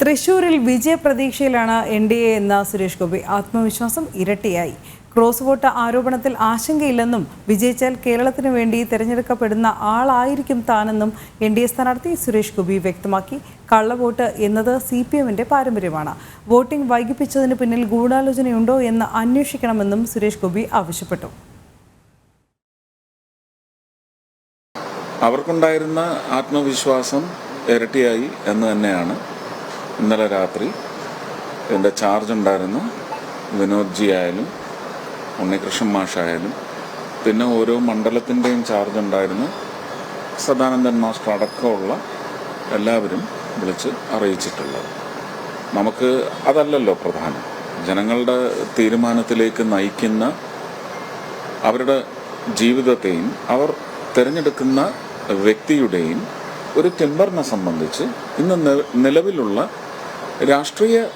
തൃശൂരിൽ വിജയപ്രതീക്ഷയിലാണ് N D A എന്ന സുരേഷ് ഗോപി ആത്മവിശ്വാസം ഇരട്ടിയായി. ക്രോസ് വോട്ട് ആരോപണത്തിൽ ആശങ്കയില്ലെന്നും വിജയിച്ചാൽ കേരളത്തിന് വേണ്ടി തിരഞ്ഞെടുക്കപ്പെടുന്ന ആളായിരിക്കും താനെന്നും എൻ ഡി എ സ്ഥാനാർത്ഥി സുരേഷ് ഗോപി വ്യക്തമാക്കി. കള്ളവോട്ട് എന്നത് സി പി എമ്മിന്റെ പാരമ്പര്യമാണ്. വോട്ടിംഗ് വൈകിപ്പിച്ചതിന് പിന്നിൽ ഗൂഢാലോചനയുണ്ടോ എന്ന് അന്വേഷിക്കണമെന്നും സുരേഷ് ഗോപി ആവശ്യപ്പെട്ടു. അവർക്കുണ്ടായിരുന്ന ആത്മവിശ്വാസം ഇരട്ടിയായി എന്ന് തന്നെയാണ് ഇന്നലെ രാത്രി ഇതിന്റെ ചാർജ് ഉണ്ടായിരുന്ന. വിനോദ് ജി ആയാലും ഉണ്ണികൃഷ്ണൻ മാഷായാലും. പിന്നെ ഓരോ മണ്ഡലത്തിന്റെയും ചാർജ് ഉണ്ടായിരുന്ന. സദാനന്ദൻ മാസ്റ്റർ അടക്കമുള്ള എല്ലാവരും വിളിച്ച് അറിയിച്ചിട്ടുള്ളത്. നമുക്ക് അതല്ലല്ലോ പ്രധാനം. ജനങ്ങളുടെ തീരുമാനത്തിലേക്ക് നയിക്കുന്ന അവരുടെ ജീവിതത്തെയും അവർ തിരഞ്ഞെടുക്കുന്ന വ്യക്തിയുടെയും ഒരു ടെമ്പറിനെ സംബന്ധിച്ച് ഇന്ന് നിലവിലുള്ള രാഷ്ട്രീയ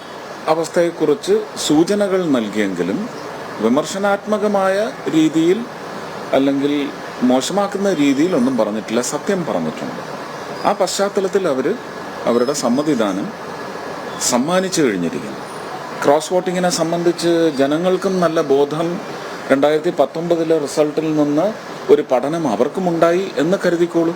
അവസ്ഥയെക്കുറിച്ച് സൂചനകൾ നൽകിയെങ്കിലും വിമർശനാത്മകമായ രീതിയിൽ അല്ലെങ്കിൽ മോശമാക്കുന്ന രീതിയിൽ ഒന്നും പറഞ്ഞിട്ടില്ല സത്യം പറഞ്ഞിട്ടുണ്ട്. ആ പശ്ചാത്തലത്തിൽ അവർ അവരുടെ സമ്മതിദാനം സമ്മാനിച്ചു കഴിഞ്ഞിരിക്കുന്നു. ക്രോസ് വോട്ടിങ്ങിനെ സംബന്ധിച്ച് ജനങ്ങൾക്കും നല്ല ബോധം രണ്ടായിരത്തി പത്തൊമ്പതിലെ റിസൾട്ടിൽ നിന്ന് ഒരു പഠനം അവർക്കുമുണ്ടായി എന്ന് കരുതിക്കോളൂ.